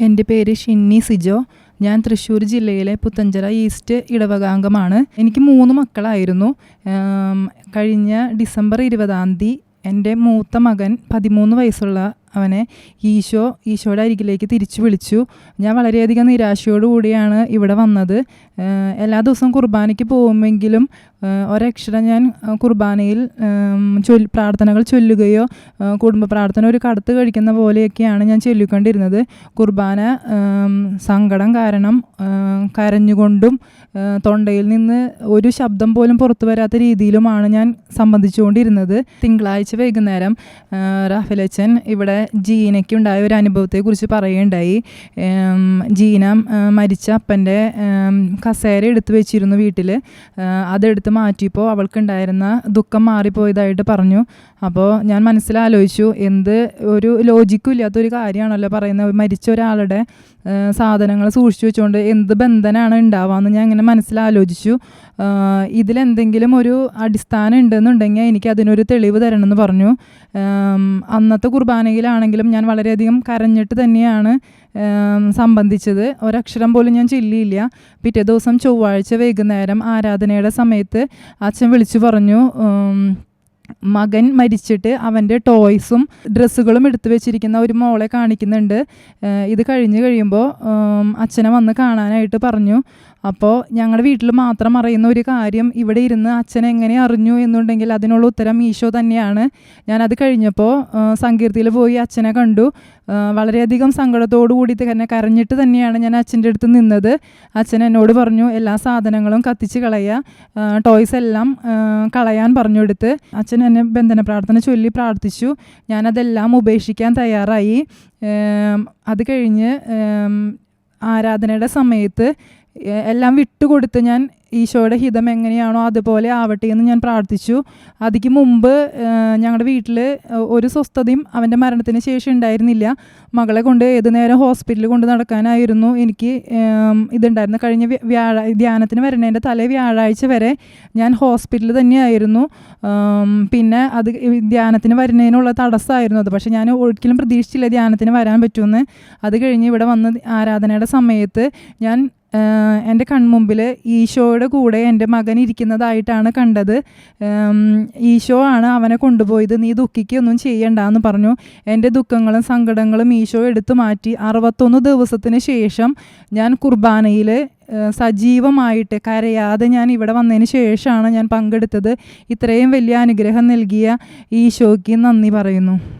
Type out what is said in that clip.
എന്റെ പേര് ഷിന്നി സിജോ. ഞാൻ തൃശ്ശൂർ ജില്ലയിലെ പുത്തഞ്ചിറ ഈസ്റ്റ് ഇടവകാംഗമാണ്. എനിക്ക് മൂന്ന് മക്കളായിരുന്നു. കഴിഞ്ഞ ഡിസംബർ ഇരുപതാം തീയതി എന്റെ മൂത്ത മകൻ പതിമൂന്ന് വയസ്സുള്ള അവനെ ഈശോ ഈശോയുടെ അരികിലേക്ക് തിരിച്ചു വിളിച്ചു. ഞാൻ വളരെയധികം നിരാശയോടു കൂടിയാണ് ഇവിടെ വന്നത്. എല്ലാ ദിവസവും കുർബാനയ്ക്ക് പോകുമെങ്കിലും ഒരക്ഷരം ഞാൻ കുർബാനയിൽ ചൊൽ പ്രാർത്ഥനകൾ ചൊല്ലുകയോ കുടുംബ പ്രാർത്ഥന ഒരു കടത്ത് കഴിക്കുന്ന പോലെയൊക്കെയാണ് ഞാൻ ചൊല്ലിക്കൊണ്ടിരുന്നത്. കുർബാന സങ്കടം കാരണം കരഞ്ഞുകൊണ്ടും തൊണ്ടയിൽ നിന്ന് ഒരു ശബ്ദം പോലും പുറത്തു വരാത്ത രീതിയിലുമാണ് ഞാൻ സംബന്ധിച്ചുകൊണ്ടിരുന്നത്. തിങ്കളാഴ്ച വൈകുന്നേരം റാഫിലച്ചൻ ഇവിടെ ജീനയ്ക്ക് ഉണ്ടായ ഒരു അനുഭവത്തെക്കുറിച്ച് പറയുകയുണ്ടായി ജീന മരിച്ച അപ്പന്റെ കസേര എടുത്തു വെച്ചിരുന്നു വീട്ടിൽ അതെടുത്ത് മാറ്റിയപ്പോൾ അവൾക്കുണ്ടായിരുന്ന ദുഃഖം മാറിപ്പോയതായിട്ട് പറഞ്ഞു. അപ്പോൾ ഞാൻ മനസ്സിലാലോചിച്ചു എന്ത് ഒരു ലോജിക്കും ഇല്ലാത്തൊരു കാര്യമാണല്ലോ പറയുന്നത്. മരിച്ച ഒരാളുടെ സാധനങ്ങൾ സൂക്ഷിച്ചു വെച്ചുകൊണ്ട് എന്ത് ബന്ധനാണ് ഉണ്ടാവാമെന്ന് ഞാൻ ഇങ്ങനെ മനസ്സിലാലോചിച്ചു. ഇതിലെന്തെങ്കിലും ഒരു അടിസ്ഥാനം ഉണ്ടെന്നുണ്ടെങ്കിൽ എനിക്ക് അതിനൊരു തെളിവ് തരണമെന്ന് പറഞ്ഞു. അന്നത്തെ അന്നത്തെ കുർബാനയിലാണെങ്കിലും ഞാൻ വളരെയധികം കരഞ്ഞിട്ട് തന്നെയാണ് സംബന്ധിച്ചത്. ഒരക്ഷരം പോലും ഞാൻ ചൊല്ലിയില്ല. പിറ്റേ ദിവസം ചൊവ്വാഴ്ച വൈകുന്നേരം ആരാധനയുടെ സമയത്ത് അച്ഛൻ വിളിച്ചു പറഞ്ഞു മകൻ മരിച്ചിട്ട് അവന്റെ ടോയ്സും ഡ്രസ്സുകളും എടുത്തു വെച്ചിരിക്കുന്ന ഒരു മോളെ കാണിക്കുന്നുണ്ട്. ഇത് കഴിഞ്ഞ് കഴിയുമ്പോൾ അച്ഛനെ വന്ന് കാണാനായിട്ട് പറഞ്ഞു. അപ്പോൾ ഞങ്ങളുടെ വീട്ടിൽ മാത്രം അറിയുന്ന ഒരു കാര്യം ഇവിടെ ഇരുന്ന് അച്ഛൻ എങ്ങനെ അറിഞ്ഞു എന്നുണ്ടെങ്കിൽ അതിനുള്ള ഉത്തരം ഈശോ തന്നെയാണ്. ഞാനത് കഴിഞ്ഞപ്പോൾ സങ്കീർത്തിയിൽ പോയി അച്ഛനെ കണ്ടു. വളരെയധികം കൂടി തന്നെ കരഞ്ഞിട്ട് തന്നെയാണ് ഞാൻ അച്ഛന്റെ അടുത്ത് നിന്നത്. അച്ഛൻ എന്നോട് പറഞ്ഞു എല്ലാ സാധനങ്ങളും കത്തിച്ച് കളയുക ടോയ്സ് എല്ലാം കളയാൻ പറഞ്ഞു കൊടുത്ത് അച്ഛൻ എന്നെ ബന്ധന പ്രാർത്ഥന ചൊല്ലി പ്രാർത്ഥിച്ചു. ഞാനതെല്ലാം ഉപേക്ഷിക്കാൻ തയ്യാറായി. അത് കഴിഞ്ഞ് ആരാധനയുടെ സമയത്ത് എല്ലാം വിട്ടുകൊടുത്ത് ഞാൻ ഈശോയുടെ ഹിതം എങ്ങനെയാണോ അതുപോലെ ആവട്ടെ എന്ന് ഞാൻ പ്രാർത്ഥിച്ചു. അതിക്ക് മുമ്പ് ഞങ്ങളുടെ വീട്ടിൽ ഒരു സ്വസ്ഥതയും അവന്റെ മരണത്തിന് ശേഷം ഉണ്ടായിരുന്നില്ല. മകളെ കൊണ്ട് ഏത് നേരം ഹോസ്പിറ്റലിൽ കൊണ്ട് നടക്കാനായിരുന്നു. എനിക്ക് ഇതുണ്ടായിരുന്നു. കഴിഞ്ഞ വ്യ- വ്യാഴ ധ്യാനത്തിന് വരണേന്റെ തലേ വ്യാഴാഴ്ച വരെ ഞാൻ ഹോസ്പിറ്റലിൽ തന്നെയായിരുന്നു. പിന്നെ അത് ധ്യാനത്തിന് വരുന്നതിനുള്ള തടസ്സമായിരുന്നു അത്. പക്ഷേ ഞാൻ ഒരിക്കലും പ്രതീക്ഷിച്ചില്ല ധ്യാനത്തിന് വരാൻ പറ്റുമെന്ന് അത് കഴിഞ്ഞ് ഇവിടെ വന്ന് ആരാധനയുടെ സമയത്ത് ഞാൻ എന്റെ കൺമുമ്പിൽ ഈശോയുടെ കൂടെ എന്റെ മകൻ ഇരിക്കുന്നതായിട്ടാണ് കണ്ടത്. ഈശോ ആണ് അവനെ കൊണ്ടുപോയത്. നീ ദുഃഖിക്കൊന്നും ചെയ്യണ്ട എന്ന് പറഞ്ഞു. എന്റെ ദുഃഖങ്ങളും സങ്കടങ്ങളും ഈശോ എടുത്തു മാറ്റി. അറുപത്തൊന്ന് ദിവസത്തിന് ശേഷം ഞാൻ കുർബാനയിൽ സജീവമായിട്ട് കരയാതെ ഞാൻ ഇവിടെ വന്നതിന് ശേഷമാണ് ഞാൻ പങ്കെടുത്തത്. ഇത്രയും വലിയ അനുഗ്രഹം നൽകിയ ഈശോയ്ക്ക് നന്ദി പറയുന്നു.